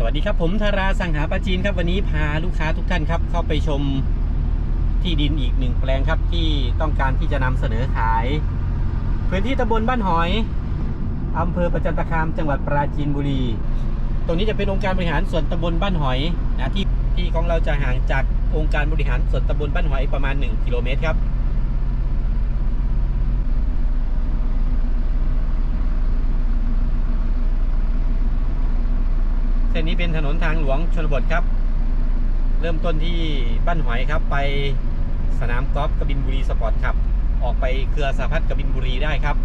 สวัสดีครับผมธาราสังหาปราจีนครับวันนี้พาลูกค้าทุกท่านครับ เข้าไปชมที่ดินอีกหนึ่งแปลงครับที่ต้องการที่จะนำเสนอขาย พื้นที่ตำบลบ้านหอยอำเภอประจันตคามจังหวัดปราจีนบุรี ตรงนี้จะเป็นองค์การบริหารส่วนตำบลบ้านหอยนะที่ที่ของเราจะห่างจากองค์การบริหารส่วนตำบลบ้านหอยประมาณ 1 กิโลเมตรครับ นี้เป็นถนนทางหลวงชนบทครับ เริ่มต้นที่บ้านหอยครับ ไปสนามกอล์ฟกบินบุรีสปอร์ตครับ ออกไปเครือสาพัฒน์กบินบุรีได้ครับ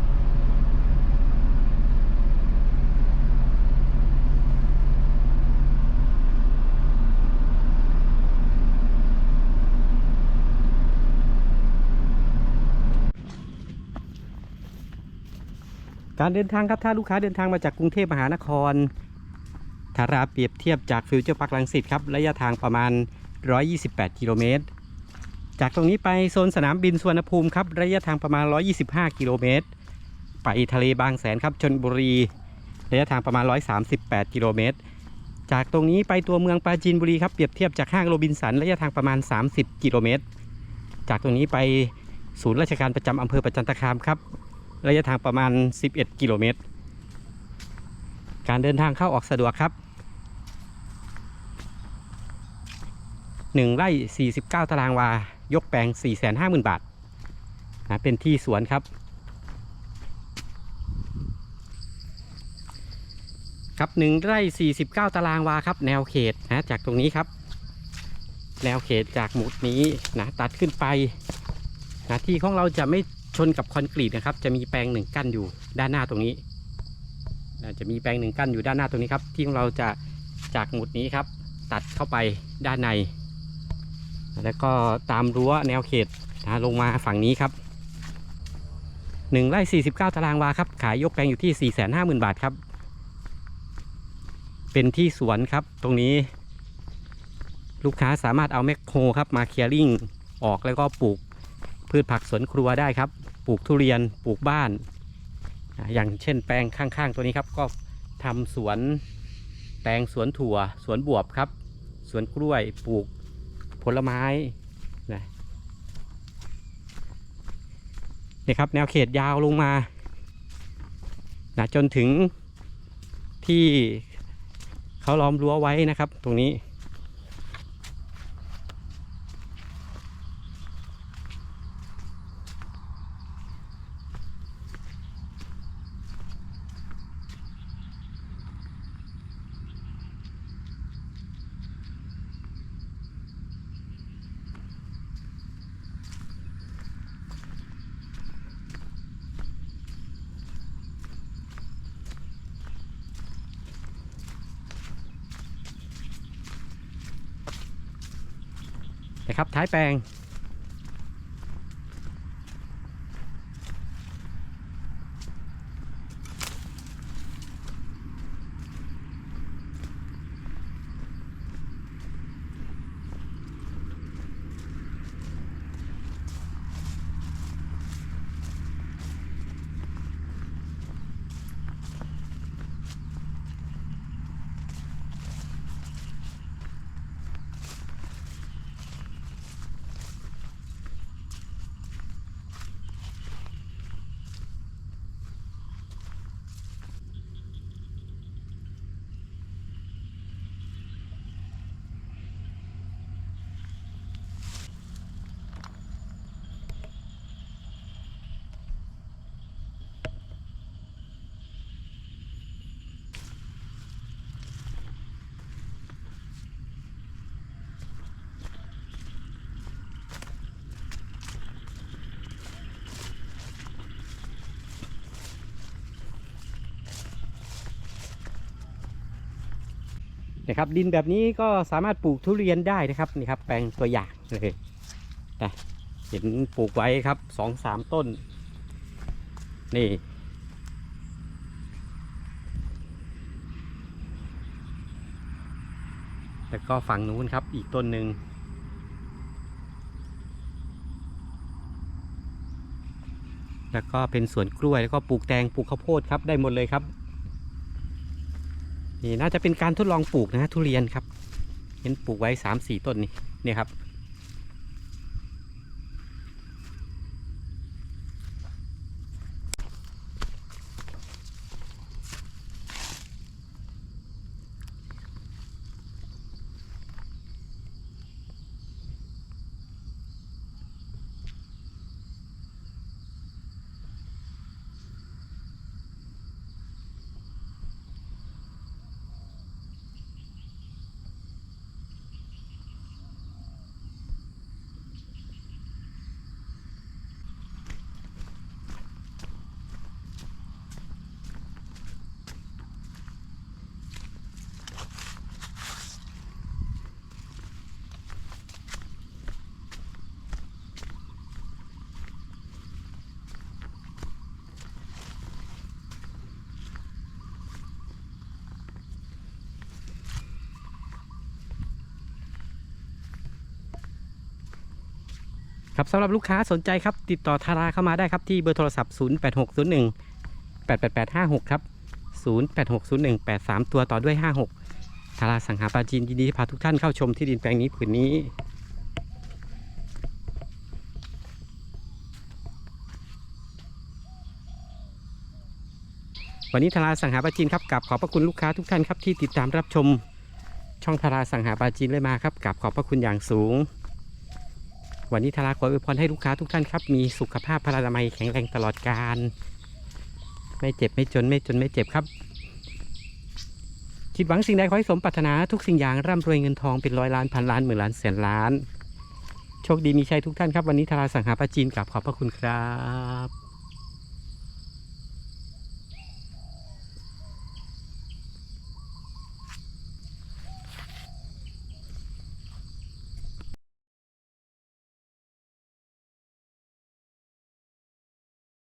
การเดินทางครับถ้าลูกค้าเดินทางมาจากกรุงเทพมหานคร ทาราเปรียบเทียบจากฟิวเจอร์พาร์คลังสิตครับระยะทางประมาณ 128 กิโลเมตร จากตรงนี้ไปโซนสนามบินสุวรรณภูมิครับระยะทางประมาณ 125 กิโลเมตร ไปทะเลบางแสนครับชนบุรี ระยะทางประมาณ 138 กิโลเมตร จากตรงนี้ไปตัวเมืองปราจีนบุรีครับเปรียบเทียบจากห้างโรบินสันระยะทางประมาณ 30 กิโลเมตร จากตรงนี้ไปศูนย์ราชการประจำอำเภอประจันตคามครับระยะทางประมาณ 11 กิโลเมตร การเดินทางเข้าออกสะดวกครับ 1ไร่49 ตารางวา ยกแปลง 450,000 บาทนะเป็นที่สวนครับ ครับ 1 ไร่ 49 ตารางวาครับ แนวเขตนะจากตรงนี้ครับ แนวเขตจากหมุดนี้นะตัดขึ้นไปนะที่ของเราจะไม่ชนกับคอนกรีตนะครับ จะมีแปลงหนึ่งกั้นอยู่ด้านหน้าตรงนี้นะจะมีแปลงหนึ่งกั้นอยู่ด้านหน้าตรงนี้ครับ ที่ของเราจะจากหมุดนี้ครับ ตัดเข้าไปด้านใน แล้วก็ตามรั้วแนวเขตนะลงมาฝั่งนี้ครับ1ไร่49 ตารางวาครับ ขายยกแปลงอยู่ที่ 450,000 บาทครับ เป็นที่สวนครับ ตรงนี้ ลูกค้าสามารถเอาแมคโครครับ มาเคลียร์ริ่งออกแล้วก็ปลูกพืชผักสวนครัวได้ครับ ปลูกทุเรียน ปลูกบ้าน อย่างเช่นแปลงข้างๆ ตัวนี้ครับ ก็ทำสวนแปลงสวนถั่ว สวนบวบครับ สวนกล้วย ปลูก ผลไม้นะนี่ครับ แนวเขตยาวลงมานะจนถึงที่เขาล้อมรั้วไว้นะครับ ตรงนี้ นะครับท้ายแปลง นะครับ ดินแบบนี้ก็สามารถปลูกทุเรียนได้นะครับนี่ครับ แปลงตัวอย่างเลยนะเห็นปลูกไว้ครับสองสามต้น นี่แล้วก็ฝั่งนู้นครับอีกต้นหนึ่งแล้วก็เป็นสวนกล้วยแล้วก็ปลูกแตงปลูกข้าวโพดครับได้หมดเลยครับ นี่น่าจะเป็นการทดลองปลูกนะฮะทุเรียนครับเห็นปลูกไว้สามสี่ต้นนี่เนี่ยครับ ครับสำหรับลูกค้าสนใจครับติดต่อทาราเข้ามาได้ครับที่เบอร์โทรศัพท์ 08601 88856 ครับ 08601 83 ตัวต่อด้วย 56ทาราสังหาปาจีนยินดีพาทุกท่านเข้าชมที่ดินแปลงนี้ผืนนี้วันนี้ทาราสังหาปาจีนครับกับขอบพระคุณลูกค้าทุกท่านครับที่ติดตามรับชม ช่องทาราสังหาปาจีนเลยมาครับกับขอบพระคุณอย่างสูง วันนี้ทาราขออวยพรให้ลูกค้าทุกท่านครับ มีสุขภาพพลานามัยแข็งแรงตลอดการ ไม่เจ็บไม่จนไม่จนไม่เจ็บครับ คิดหวังสิ่งใดขอให้สมปรารถนาทุกสิ่งอย่างร่ำรวยเงินทองเป็นร้อยล้านพันล้านหมื่นล้านแสนล้าน โชคดีมีชัยทุกท่านครับ วันนี้ทาราสังหาปาจีนกับขอบพระคุณครับ